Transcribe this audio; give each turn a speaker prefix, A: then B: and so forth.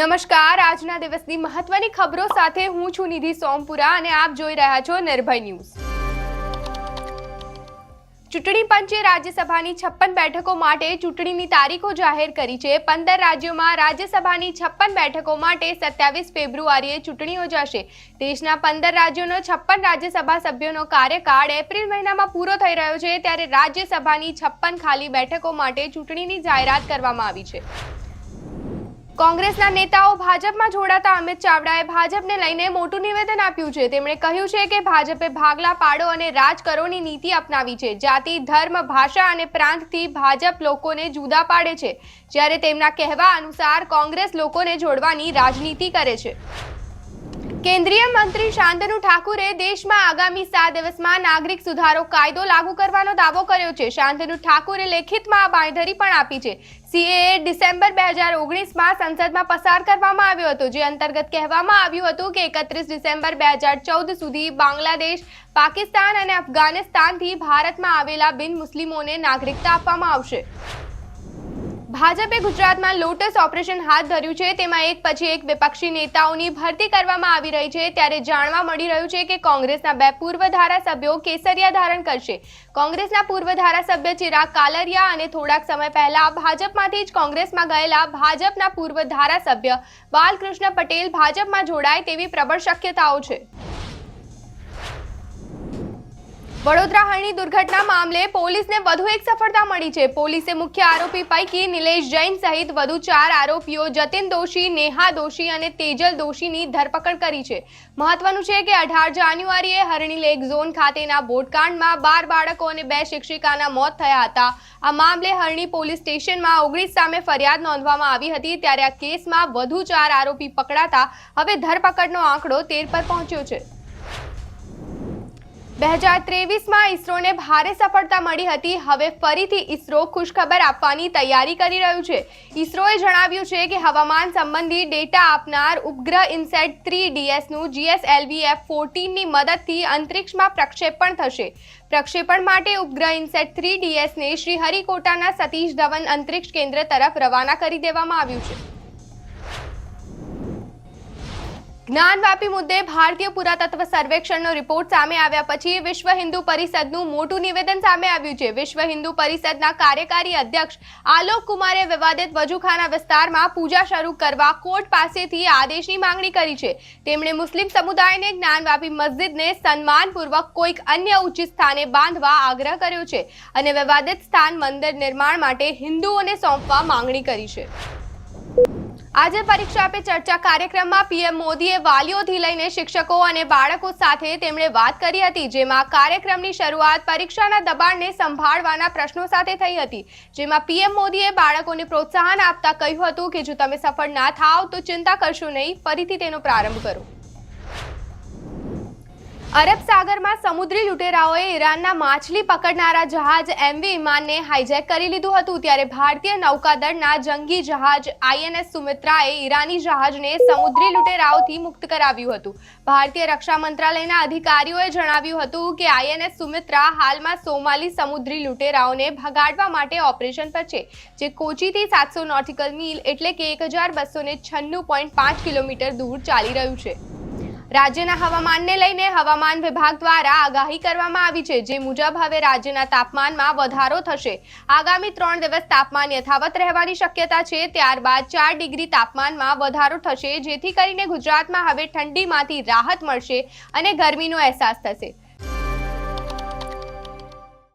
A: નમસ્કાર. આજના દિવસની મહત્વની ખબરો સાથે હું છું નિધિ સોમપુરા અને આપ જોઈ રહ્યા છો નિર્ભય ન્યૂઝ. ચૂંટણી પંચે રાજ્યસભાની છપ્પન બેઠકો માટે ચૂંટણીની તારીખો જાહેર કરી છે. પંદર રાજ્યોમાં રાજ્યસભાની છપ્પન બેઠકો માટે સત્યાવીસ ફેબ્રુઆરીએ ચૂંટણી યોજાશે. દેશના પંદર રાજ્યોનો છપ્પન રાજ્યસભા સભ્યોનો કાર્યકાળ એપ્રિલ મહિનામાં પૂરો થઈ રહ્યો છે, ત્યારે રાજ્યસભાની છપ્પન ખાલી બેઠકો માટે ચૂંટણીની જાહેરાત કરવામાં આવી છે. કોંગ્રેસના નેતાઓ ભાજપમાં જોડાતા અમિત ચાવડાએ ભાજપને લઈને મોટું નિવેદન આપ્યું છે. તેમણે કહ્યું છે કે ભાજપે ભાગલા પાડો અને રાજ કરોની નીતિ અપનાવી છે. જાતિ, ધર્મ, ભાષા અને પ્રાંતથી ભાજપ લોકોને જુદા પાડે છે. જ્યારે તેમના કહેવા અનુસાર કોંગ્રેસ લોકોને જોડવાની રાજનીતિ કરે છે. કેન્દ્રીય મંત્રી શાંતનુ ઠાકુરે દેશમાં આગામી સાત દિવસમાં નાગરિક સુધારો કાયદો લાગુ કરવાનો દાવો કર્યો છે. શાંતનુ ઠાકુરે લેખિતમાં આ બાંયધરી પણ આપી છે. સીએએ ડિસેમ્બર બે હજાર ઓગણીસમાં સંસદમાં પસાર કરવામાં આવ્યો હતો, જે અંતર્ગત કહેવામાં આવ્યું હતું કે એકત્રીસ ડિસેમ્બર બે હજાર ચૌદ સુધી બાંગ્લાદેશ, પાકિસ્તાન અને અફઘાનિસ્તાનથી ભારતમાં આવેલા બિન મુસ્લિમોને નાગરિકતા આપવામાં આવશે. ભાજપે ગુજરાતમાં લોટસ ઓપરેશન હાથ ધર્યું છે. તેમાં એક પછી એક વિપક્ષી નેતાઓની ભરતી કરવામાં આવી રહી છે. ત્યારે જાણવા મળી રહ્યું છે કે કોંગ્રેસના બે પૂર્વ ધારાસભ્યો કેસરિયા ધારણ કરશે. કોંગ્રેસના પૂર્વ ધારાસભ્ય ચિરાગ કાલરિયા અને થોડાક સમય પહેલા ભાજપમાંથી જ કોંગ્રેસમાં ગયેલા ભાજપના પૂર્વ ધારાસભ્ય બાલકૃષ્ણ પટેલ ભાજપમાં જોડાય તેવી પ્રબળ શક્યતાઓ છે. વડોદરા હરણી દુર્ઘટના મામલે પોલીસને વધુ એક સફળતા મળી છે. પોલીસે મુખ્ય આરોપી પૈકી નિલેશ જૈન સહિત વધુ ચાર આરોપીઓ, જતીન દોશી, નેહા દોશી અને તેજલ દોશીની ધરપકડ કરી છે. મહત્વનું છે કે અઢાર જાન્યુઆરીએ હરણી લેક ઝોન ખાતેના બોટકાંડમાં બાર બાળકો અને બે શિક્ષિકાના મોત થયા હતા. આ મામલે હરણી પોલીસ સ્ટેશનમાં ઓગણીસ સામે ફરિયાદ નોંધવામાં આવી હતી ત્યારે આ કેસમાં વધુ ચાર આરોપી પકડાતા હવે ધરપકડનો આંકડો તેર પર પહોંચ્યો છે. બે હજાર ત્રેવીસમાં ઇસરોને ભારે સફળતા મળી હતી. હવે ફરીથી ઇસરો ખુશખબર આપવાની તૈયારી કરી રહ્યું છે. ઇસરોએ જણાવ્યું છે કે હવામાન સંબંધી ડેટા આપનાર ઉપગ્રહ ઇન્સેટ થ્રી ડીએસનું જીએસએલવી એફ ફોર્ટીનની મદદથી અંતરિક્ષમાં પ્રક્ષેપણ થશે. પ્રક્ષેપણ માટે ઉપગ્રહ ઇન્સેટ થ્રી ડીએસને શ્રીહરિકોટાના સતીશ ધવન અંતરિક્ષ કેન્દ્ર તરફ રવાના કરી દેવામાં આવ્યું છે. જ્ઞાનવાપી મુદ્દે ભારતીય પુરાતત્વ સર્વેક્ષણનો રિપોર્ટ સામે આવ્યા પછી વિશ્વ હિન્દુ પરિષદનું મોટું નિવેદન સામે આવ્યું છે. વિશ્વ હિન્દુ પરિષદના કાર્યકારી અધ્યક્ષ આલોક કુમારે વિવાદિત વજુખાના વિસ્તારમાં પૂજા શરૂ કરવા કોર્ટ પાસેથી આદેશની માંગણી કરી છે. તેમણે મુસ્લિમ સમુદાયને જ્ઞાનવાપી મસ્જિદને સન્માનપૂર્વક કોઈક અન્ય ઉચિત સ્થાને બાંધવા આગ્રહ કર્યો છે અને વિવાદિત સ્થાન મંદિર નિર્માણ માટે હિન્દુઓને સોંપવા માંગણી કરી છે. આજે પરીક્ષા પે ચર્ચા કાર્યક્રમમાં પીએમ મોદીએ વાલીઓથી લઈને શિક્ષકો અને બાળકો સાથે તેમણે વાત કરી હતી, જેમાં કાર્યક્રમની શરૂઆત પરીક્ષાના દબાણને સંભાળવાના પ્રશ્નો સાથે થઈ હતી, જેમાં પીએમ મોદીએ બાળકોને પ્રોત્સાહન આપતા કહ્યું હતું કે, જો તમે સફળ ના થાવ તો ચિંતા કરશો નહીં, ફરીથી તેનો પ્રારંભ કરો. અરબ સાગરમાં સમુદ્રી લૂંટેરાઓએ ઈરાનના માછલી પકડનારા જહાજ એમવી ઇમાનને હાઇજેક કરી લીધું હતું. ત્યારે ભારતીય નૌકાદળના જંગી જહાજ આઈએનએસ સુમિત્રાએ ઈરાની જહાજને સમુદ્રી લૂંટેરાઓથી મુક્ત કરાવ્યું હતું. ભારતીય રક્ષા મંત્રાલયના અધિકારીઓએ જણાવ્યું હતું કે આઈએનએસ સુમિત્રા હાલમાં સોમાલી સમુદ્રી લૂંટેરાઓને ભગાડવા માટે ઓપરેશન પર છે, જે કોચીથી સાતસો નોટિકલ મીલ એટલે કે એક હજાર બસો છન્નું પોઈન્ટ પાંચ કિલોમીટર દૂર ચાલી રહ્યું છે. રાજ્યના હવામાનને લઈને હવામાન વિભાગ દ્વારા આગાહી કરવામાં આવી છે, જે મુજબ હવે રાજ્યના તાપમાનમાં વધારો થશે. આગામી ત્રણ દિવસ તાપમાન યથાવત રહેવાની શક્યતા છે, ત્યારબાદ ચાર ડિગ્રી તાપમાનમાં વધારો થશે, જેથી કરીને ગુજરાતમાં હવે ઠંડીમાંથી રાહત મળશે અને ગરમીનો અહેસાસ થશે.